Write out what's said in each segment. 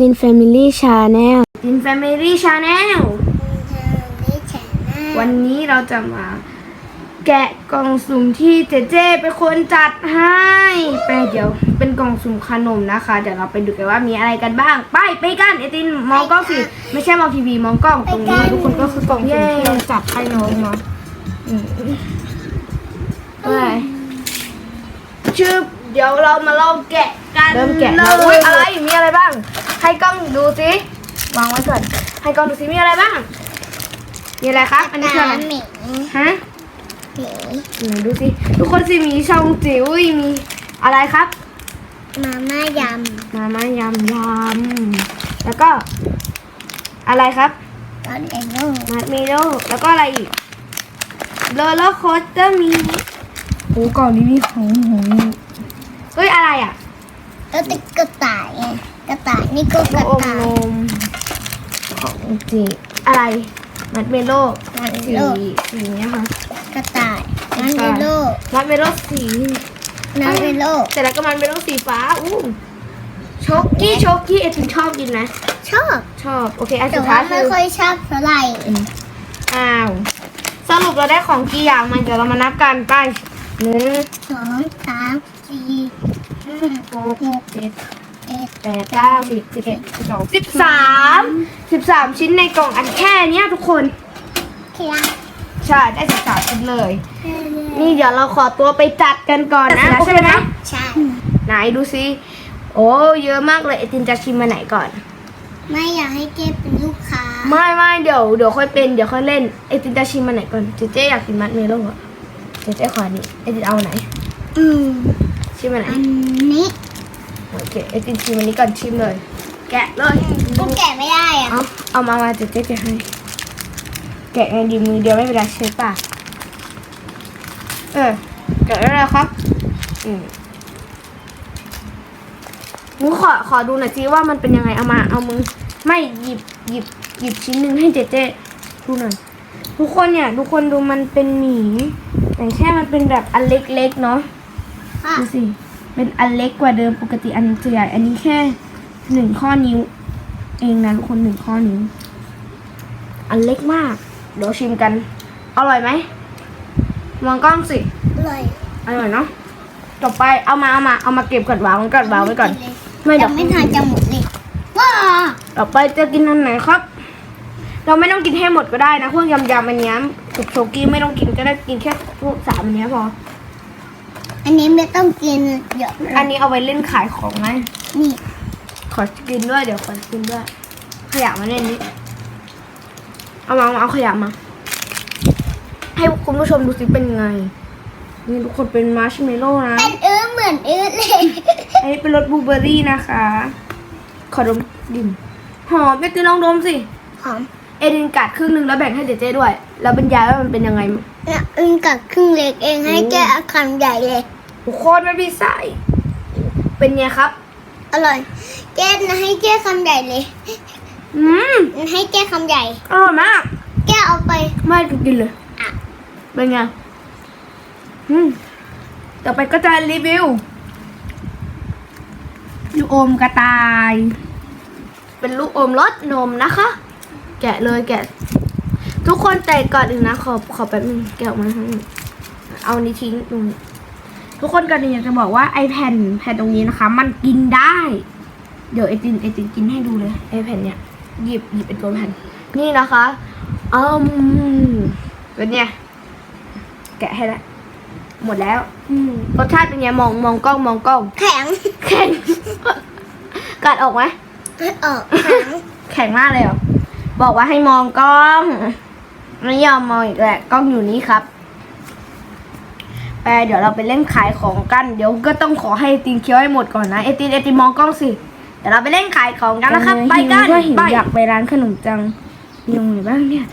ลินแฟมิลี่ชาแนลลินแฟมิลี่ชาแนลวันนี้เราจะมา แกะกล่องสุ่มที่เจเจเป็นคนจัดให้ไปเดี๋ยวเป็นกล่องสุ่มขนมนะคะ เดี๋ยวเราไปดูกันว่ามีอะไรกันบ้าง ไปไปกันไอตินมองกล้องสิไม่ใช่มองทีวีมองกล้องตรงนี้ทุกคนก็คือกล่องสุ่มที่เราจัดให้น้องเนาะอืมอะไรชื่อเดี๋ยวเรามาลองแกะกันเริ่มแกะแล้วอุ้ยอะไรมีอะไรบ้าง ให้กล้องดูสิวางไว้ก่อนให้กล้องดูสิมีอะไรบ้าง มีอะไรครับ อันนี้คืออะไรหมีฮะหมีไหนดูสิทุกคนสิมีช่องจิ๋วมีอะไรครับ มาม่ายมาม่ายำยำแล้วก็อะไรครับำตอนเด็กลูกมาร์เมโลแล้วก็อะไรอีกโรลเลอร์โคสเตอร์มีโอ้กล่องนี้มีของหงเฮ้ยอะไรอะแล้วติดกระต่ายไง กระต่ายนี่ก็กลูระกอมต่านยมของจีอะไรมาร์เมโลมันสีโลกสีเนี้ยค่ะ กระต่ายมันเมโลมาร์เมโลสีน้ำเมโลเสร็จแล้วก็มันเป็นลูกสีฟ้าอู้ช็อกกี้ช็อกกี้เอตินชอบกินนะ ชอบชอบ โอเคอันแต่สุดท้าว่ายไม่คือค่อยชอบเท่าไหร่อ้าว สรุปเราได้ของกี่อย่างมาเดี๋ยวเรามานับกันไปหนึ่งสองสามสี่ห้าหกเจ็ดเอ็ด แปดเก้าสิบสิบเอ็ดสิบสองสิบสามสิบสามชิ้นในกล่องอันแค่เนี้ยทุกคนเคียงใช่ได้สิบสามชิ้นเลย นี่เดี๋ยวเราขอตัวไปจัดกันก่อนนะใช่ไหมนะใช่ไหนดูซิโอ้เยอะมากเลยไอตินจะชิมมาไหนก่อน ไม่อยากให้เจ๊เป็นลูกค้า ไม่ไม่เดี๋ยวเดี๋ยวค่อยเป็นเดี๋ยวค่อยเล่นไอตินจะชิมมาไหนก่อนเจเจอยากกินมัดเมโล่อะเจเจขออันนี้ไอตินเอาไหน อืมชิมมาไหนอันนี้ โอเคไอตินชิมอันนี้ก่อนชิมเลย แกะเลยกูแกะไม่ได้อะเอาเอามามาเจเจแกะให้แกะไงดีมือเดียวไม่เป็นไรใช่ปะเออแกะได้เลยครับ อืมมึงขอขอดูหน่อยสิว่ามันเป็นยังไงเอามาเอามือ ไม่หยิบหยิบหยิบชิ้นหนึ่งให้เจเจดูหน่อยทุกคนเนี่ยทุกคนดูมันเป็นหมีแต่แค่มันเป็นแบบอันเล็กๆเนาะค่ะดูสิ เป็นอันเล็กกว่าเดิมปกติอันจะใหญ่ อันนี้แค่หนึ่งข้อนิ้ว เองนะทุกคนหนึ่งข้อนิ้ว อันเล็กมาก เดี๋ยวชิมกัน อร่อยไหมมองกล้องสิเลยอร่อยเนาะต่อไปเอามาเอามาเอามาเก็บก่อนวางไว้ก่อนวางไว้ก่อน ไม่เดี๋ยัยวงไม่ทานจะหมดเลยว้าต่อไปจะกินอันไหนครับ เราไม่ต้องกินให้หมดก็ได้นะพวกยำยำๆอันเนี้ยกับโชกี้ไม่ต้องกินก็ได้กินแค่พวกสามอันเนี้ยพอ อันนี้ไม่ต้องกินเยอะอันนี้เอาไว้เล่นขายของไหมนี่ ขอกินด้วยเดี๋ยวขอกินด้วย ขยะมาเล่นนี้ เอามาเอาขยะมา ให้คุณผู้ชมดูสิเป็นไง นี่ทุกคนเป็นมาร์ชเมลโล่นะ เป็นอื้อเหมือนอื้อเลย อันนี้เป็นรสบลูเบอร์รี่นะคะ ขอดมดินหอมเอตินลองดมสิ หอม เอดินกัดครึ่งหนึ่งแล้วแบ่งให้เจเจด้วย แล้วบรรยายว่ามันเป็นยังไงเนี่ยอึ้งกับครึ่งเล็กเองให้แกเอาคำใหญ่เลย ทุกโคตรไม่มีไส้เป็นไงครับ อร่อยแกนะให้แกคำใหญ่เลยอืมให้แกคำใหญ่อร่อยมากแกเอาไปไม่ถูกกินเลยอะเป็นไงอืมต่อไปก็จะรีวิวลูกอมกระต่าย เป็นลูกอมรสนมนะคะ แกะเลยแกะ ทุกคนแต่ก่อนอื่นนะ ขอขอแป๊บนึงแกะออกมาให้เอานี้ทิ้งตรงนี้ ทุกคนก่อนอื่นอยากจะบอกว่าไอแผ่นแผ่นตรงนี้นะคะ มันกินได้ เดี๋ยวไอตินไอตินกินให้ดูเลยไอแผ่นเนี่ยหยิบหยิบไอตัวแผ่นนี่นะคะอืมเป็นไงแกะให้แล้วหมดแล้วอืมรสชาติเป็นไงมองมองกล้องมองกล้อง แข็งแข็งกัดออกไหมไม่ออกแข็งแข็งมากเลยเหรอบอกว่าให้มองกล้องไม่ยอมมองอีกแหละกล้องอยู่นี่ครับ แปเดี๋ยวเราไปเล่นขายของกัน เดี๋ยวก็ต้องขอให้ไอตินเคี้ยวให้หมดก่อนนะไอตินไอตินมองกล้องสิเดี๋ยวเราไปเล่นขายของกันนะครับ ไปกันหิวไปอยากไปร้านขนมจังมีตรงไหนบ้างเนี่ย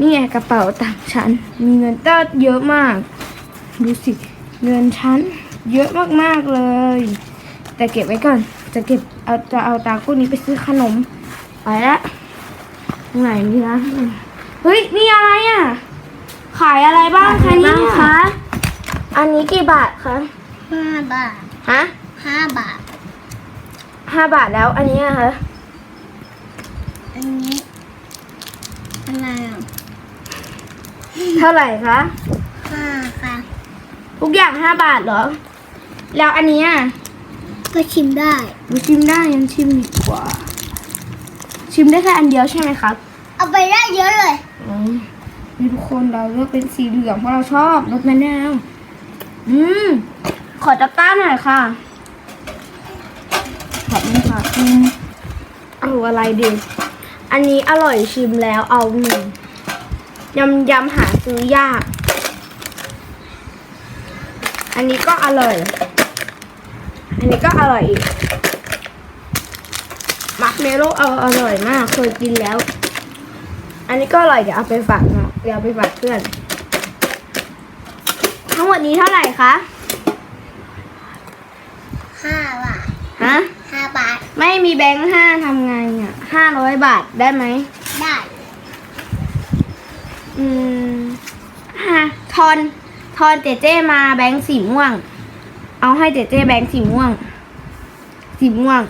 นี่ไงกระเป๋าตังค์ฉัน มีเงินเต้เยอะมาก ดูสิ เงินฉันเยอะมากๆเลย แต่เก็บไว้ก่อน จะเก็บเอาจะเอาตังค์พวกนี้ไปซื้อขนม ไปละตรงไหนนี่นะเฮ้ย นี่อะไรอะ ขายอะไรบ้างคะเนี่ยคะ อันนี้กี่บาทคะห้าบาทฮะห้าบาทห้าบาทแล้วอันนี้อะคะ อันนี้อะไรอะเท่าไหร่คะห้าค่ะทุกอย่างห้าบาทเหรอ แล้วอันเนี้ยก็ชิมได้หนูชิมได้ยังชิมดีกว่า ชิมได้แค่อันเดียวใช่ไหมครับเอาไปได้เยอะเลยอ๋อนี่ทุกคนเราเลือกเป็นสีเหลืองเพราะเราชอบรสมะนาว อืม ขอจับต้าหน่อยค่ะ ขอบคุณค่ะอืมเอาอะไรดี อันนี้อร่อยชิมแล้วเอาหนึ่งยำยำหาซื้อยาก อันนี้ก็อร่อย อันนี้ก็อร่อยอีก มักเมโลเอาอร่อยมาก เคยกินแล้ว อันนี้ก็อร่อยเดี๋ยวเอาไปฝากเนาะเดี๋ยวเอาไปฝากเพื่อน ดนี้เท่าไหร่คะห้าบาทฮะห้าบาท ไม่มีแบงค์ห้าทำไงอะห้าร้อยบาทได้ไหม ได้ อืมฮะทอน ทอนเจเจมาแบงค์สีม่วง เอาให้เจเจแบงค์สีม่วง สีม่วง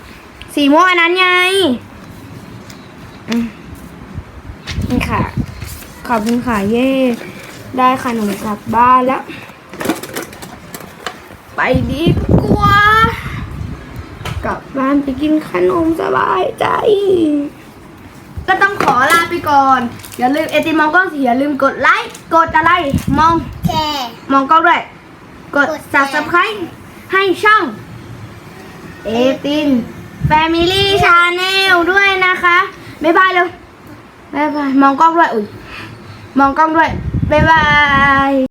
สีม่วงอันนั้นไงอืมนี่ค่ะ ขอบคุณค่ะเย่ได้ขนมกลับบ้านแล้วไป ดีกว่า กลับบ้านไปกินขนมสบายใจ ก็ต้องขอลาไปก่อน อย่าลืมเอติมองกล้องสิอย่าลืมกดไลค์ กดอะไร มองแค่มองกล้องด้วย กด กดแชร์ subscribe ให้ช่อง เอติน Family Channel ด้วยนะคะ บ๊ายบายเร็วบ๊ายบาย มองกล้องด้วย อุ้ย มองกล้องด้วย บ๊ายบาย